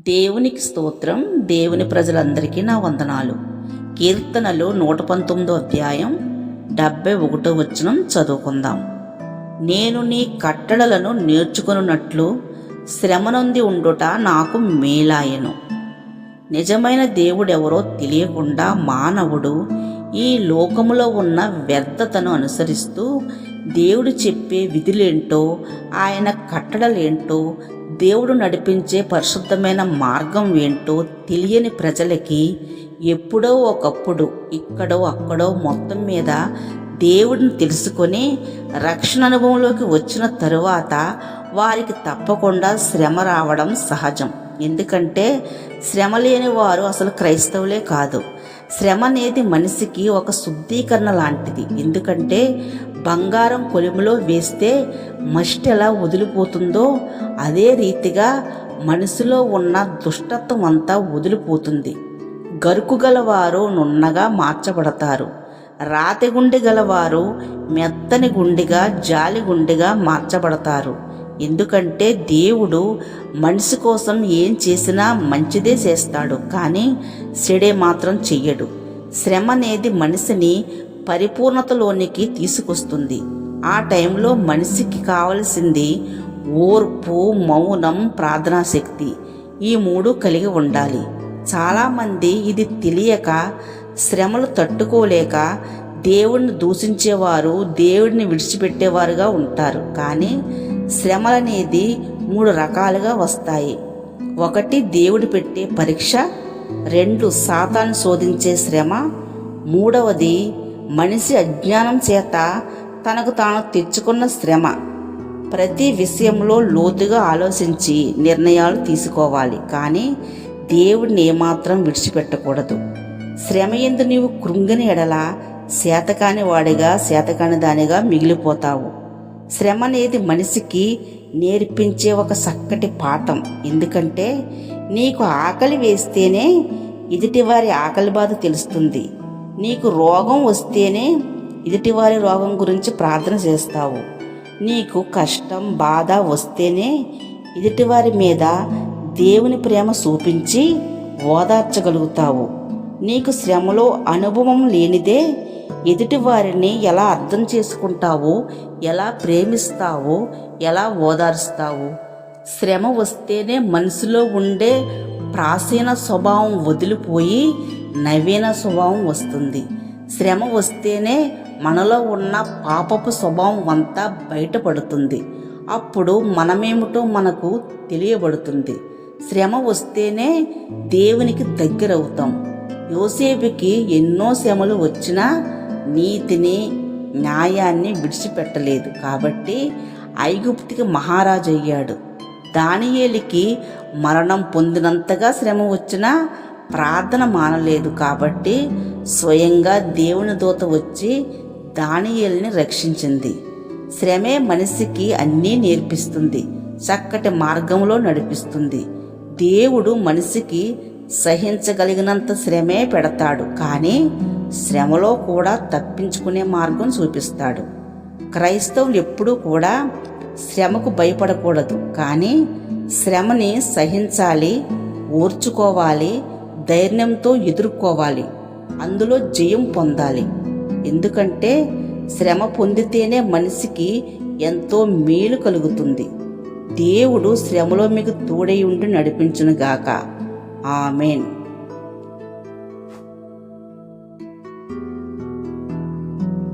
దేవునికి స్తోత్రం దేవుని ప్రజలందరికీ నా వందనాలు. కీర్తనలు నూట పంతొమ్మిదో అధ్యాయం డెబ్బై ఒకటో వచనం చదువుకుందాం. నేను నీ కట్టడలను నేర్చుకున్నట్లు శ్రమనొంది ఉండుట నాకు మేలాయను. నిజమైన దేవుడెవరో తెలియకుండా మానవుడు ఈ లోకములో ఉన్న వ్యర్థతను అనుసరిస్తూ దేవుడు చెప్పే విధులేంటో ఆయన కట్టడలేంటో దేవుడు నడిపించే పరిశుద్ధమైన మార్గం ఏంటో తెలియని ప్రజలకి ఎప్పుడో ఒకప్పుడు ఇక్కడో అక్కడో మొత్తం మీద దేవుడిని తెలుసుకొని రక్షణ అనుభవంలోకి వచ్చిన తరువాత వారికి తప్పకుండా శ్రమ రావడం సహజం. ఎందుకంటే శ్రమ లేని వారు అసలు క్రైస్తవులే కాదు. శ్రమ అనేది మనిషికి ఒక శుద్ధీకరణ లాంటిది. ఎందుకంటే బంగారం కొలిమిలో వేస్తే మష్టి ఎలా వదిలిపోతుందో అదే రీతిగా మనసులో ఉన్న దుష్టత్వం అంతా వదిలిపోతుంది. గరుకు గలవారు నున్నగా మార్చబడతారు. రాతి గుండె గలవారు మెత్తని గుండెగా జాలి గుండెగా మార్చబడతారు. ఎందుకంటే దేవుడు మనిషి కోసం ఏం చేసినా మంచిదే చేస్తాడు కానీ చెడే మాత్రం చెయ్యడు. శ్రమ అనేది మనిషిని పరిపూర్ణతలోనికి తీసుకొస్తుంది. ఆ టైంలో మనిషికి కావలసింది ఓర్పు మౌనం ప్రార్థనా శక్తి ఈ మూడు కలిగి ఉండాలి. చాలామంది ఇది తెలియక శ్రమలు తట్టుకోలేక దేవుణ్ణి దూషించేవారు దేవుడిని విడిచిపెట్టేవారుగా ఉంటారు. కానీ శ్రమలనేది మూడు రకాలుగా వస్తాయి. ఒకటి దేవుడు పెట్టే పరీక్ష రెండు సాతాను శోధించే శ్రమ మూడవది మనిషి అజ్ఞానం చేత తనకు తాను తెచ్చుకున్న శ్రమ. ప్రతి విషయంలో లోతుగా ఆలోచించి నిర్ణయాలు తీసుకోవాలి. కానీ దేవుడిని ఏమాత్రం విడిచిపెట్టకూడదు. శ్రమ ఎందు నీవు కృంగిని ఎడల శాతకాని వాడిగా శాతకాని దానిగా మిగిలిపోతావు. శ్రమ అనేది మనిషికి నేర్పించే ఒక చక్కటి పాఠం. ఎందుకంటే నీకు ఆకలి వేస్తేనే ఎదుటివారి ఆకలి బాధ తెలుస్తుంది. నీకు రోగం వస్తేనే ఎదుటివారి రోగం గురించి ప్రార్థన చేస్తావు. నీకు కష్టం బాధ వస్తేనే ఎదుటివారి మీద దేవుని ప్రేమ చూపించి ఓదార్చగలుగుతావు. నీకు శ్రమలో అనుభవం లేనిదే ఎదుటివారిని ఎలా అర్థం చేసుకుంటావో ఎలా ప్రేమిస్తావో ఎలా ఓదారుస్తావు? శ్రమ వస్తేనే మనసులో ఉండే ప్రాచీన స్వభావం వదిలిపోయి నవీన స్వభావం వస్తుంది. శ్రమ వస్తేనే మనలో ఉన్న పాపపు స్వభావం అంతా బయటపడుతుంది. అప్పుడు మనమేమిటో మనకు తెలియబడుతుంది. శ్రమ వస్తేనే దేవునికి దగ్గరవుతాం. యోసేపుకి ఎన్నో శ్రమలు వచ్చినా నీతిని న్యాయాన్ని విడిచిపెట్టలేదు. కాబట్టి ఐగుప్తికి మహారాజు అయ్యాడు దానియేలికి మరణం పొందినంతగా శ్రమ వచ్చినా ప్రార్థన మానలేదు. కాబట్టి స్వయంగా దేవుని దూత వచ్చి దానియేలిని రక్షించింది. శ్రమే మనిషికి అన్నీ నేర్పిస్తుంది. చక్కటి మార్గంలో నడిపిస్తుంది. దేవుడు మనిషికి సహించగలిగినంత శ్రమే పెడతాడు. కానీ శ్రమలో కూడా తప్పించుకునే మార్గం చూపిస్తాడు. క్రైస్తవులు ఎప్పుడూ కూడా శ్రమకు భయపడకూడదు. కానీ శ్రమని సహించాలి ఓర్చుకోవాలి ధైర్యంతో ఎదుర్కోవాలి. అందులో జయం పొందాలి. ఎందుకంటే శ్రమ పొందితేనే మనిషికి ఎంతో మేలు కలుగుతుంది. దేవుడు శ్రమలో మీకు తోడై ఉండి నడిపించునుగాక. ఆమెన్.